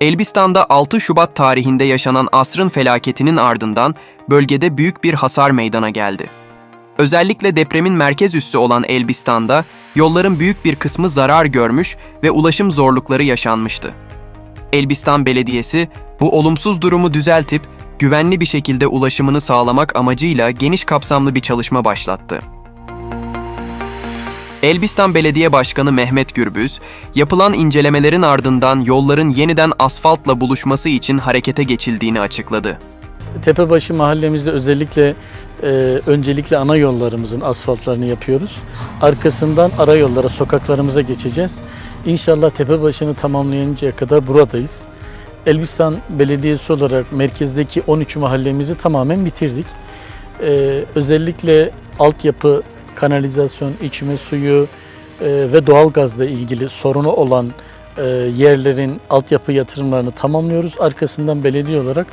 Elbistan'da 6 Şubat tarihinde yaşanan asrın felaketinin ardından bölgede büyük bir hasar meydana geldi. Özellikle depremin merkez üssü olan Elbistan'da yolların büyük bir kısmı zarar görmüş ve ulaşım zorlukları yaşanmıştı. Elbistan Belediyesi bu olumsuz durumu düzeltip güvenli bir şekilde ulaşımını sağlamak amacıyla geniş kapsamlı bir çalışma başlattı. Elbistan Belediye Başkanı Mehmet Gürbüz, yapılan incelemelerin ardından yolların yeniden asfaltla buluşması için harekete geçildiğini açıkladı. Tepebaşı mahallemizde özellikle e, öncelikle ana yollarımızın asfaltlarını yapıyoruz. Arkasından ara yollara, sokaklarımıza geçeceğiz. İnşallah Tepebaşı'nı tamamlayıncaya kadar buradayız. Elbistan Belediyesi olarak merkezdeki 13 mahallemizi tamamen bitirdik. E, özellikle altyapı, kanalizasyon, içme suyu e, ve doğalgazla ilgili sorunu olan e, yerlerin altyapı yatırımlarını tamamlıyoruz. Arkasından belediye olarak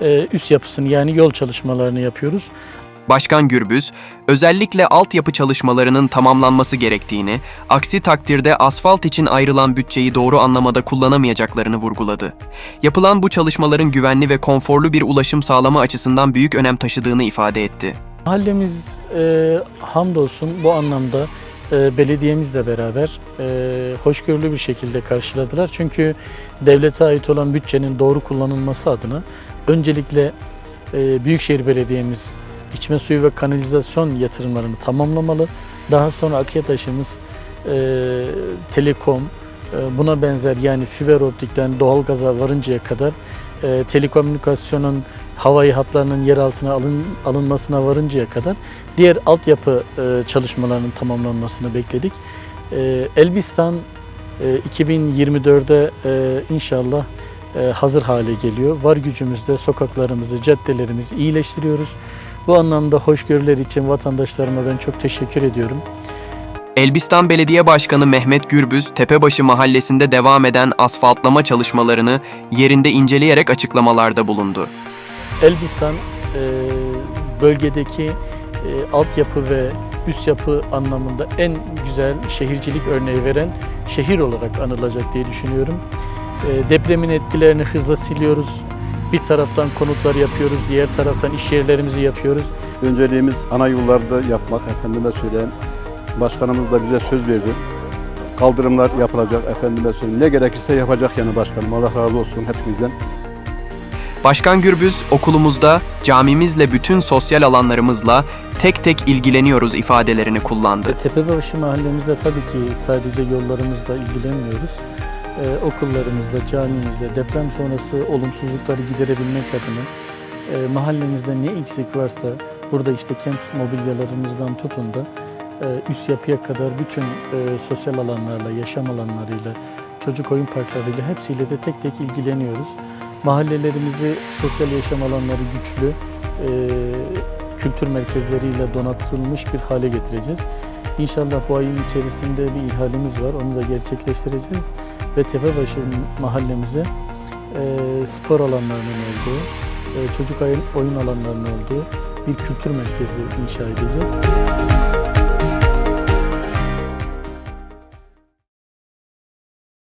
e, üst yapısını yani yol çalışmalarını yapıyoruz. Başkan Gürbüz, özellikle altyapı çalışmalarının tamamlanması gerektiğini, aksi takdirde asfalt için ayrılan bütçeyi doğru anlamada kullanamayacaklarını vurguladı. Yapılan bu çalışmaların güvenli ve konforlu bir ulaşım sağlama açısından büyük önem taşıdığını ifade etti. Mahallemiz e, hamdolsun bu anlamda e, belediyemizle beraber e, hoşgörülü bir şekilde karşıladılar. Çünkü devlete ait olan bütçenin doğru kullanılması adına öncelikle e, Büyükşehir Belediye'miz içme suyu ve kanalizasyon yatırımlarını tamamlamalı. Daha sonra Akıya-Taş'ımız e, telekom, e, buna benzer yani fiber optikten doğalgaza varıncaya kadar e, telekomünikasyonun havai hatlarının yer altına alın, alınmasına varıncaya kadar diğer altyapı e, çalışmalarının tamamlanmasını bekledik. E, Elbistan e, 2024'de e, inşallah e, hazır hale geliyor. Var gücümüzde sokaklarımızı, caddelerimizi iyileştiriyoruz. Bu anlamda hoşgörüler için vatandaşlarıma ben çok teşekkür ediyorum. Elbistan Belediye Başkanı Mehmet Gürbüz, Tepebaşı mahallesinde devam eden asfaltlama çalışmalarını yerinde inceleyerek açıklamalarda bulundu. Elbistan e, bölgedeki e, altyapı ve üst yapı anlamında en güzel şehircilik örneği veren şehir olarak anılacak diye düşünüyorum. E, depremin etkilerini hızla siliyoruz. Bir taraftan konutlar yapıyoruz, diğer taraftan iş yerlerimizi yapıyoruz. Önceliğimiz ana yollarda yapmak. Efendime söyleyeyim. Başkanımız da bize söz verdi. Kaldırımlar yapılacak. Efendime söyleyeyim. Ne gerekirse yapacak yani başkanım. Allah razı olsun hepimizden. Başkan Gürbüz, okulumuzda, camimizle bütün sosyal alanlarımızla tek tek ilgileniyoruz ifadelerini kullandı. E, Tepebaşı mahallemizde tabii ki sadece yollarımızla ilgilenmiyoruz. Ee, okullarımızda, camimizde deprem sonrası olumsuzlukları giderebilmek adına e, mahallemizde ne eksik varsa burada işte kent mobilyalarımızdan tutun da e, üst yapıya kadar bütün e, sosyal alanlarla, yaşam alanlarıyla, çocuk oyun parklarıyla hepsiyle de tek tek ilgileniyoruz. Mahallelerimizi sosyal yaşam alanları güçlü, e, kültür merkezleriyle donatılmış bir hale getireceğiz. İnşallah bu ayın içerisinde bir ihalemiz var. Onu da gerçekleştireceğiz. Ve Tepebaşı mahallemize e, spor alanlarının olduğu, e, çocuk oyun alanlarının olduğu bir kültür merkezi inşa edeceğiz.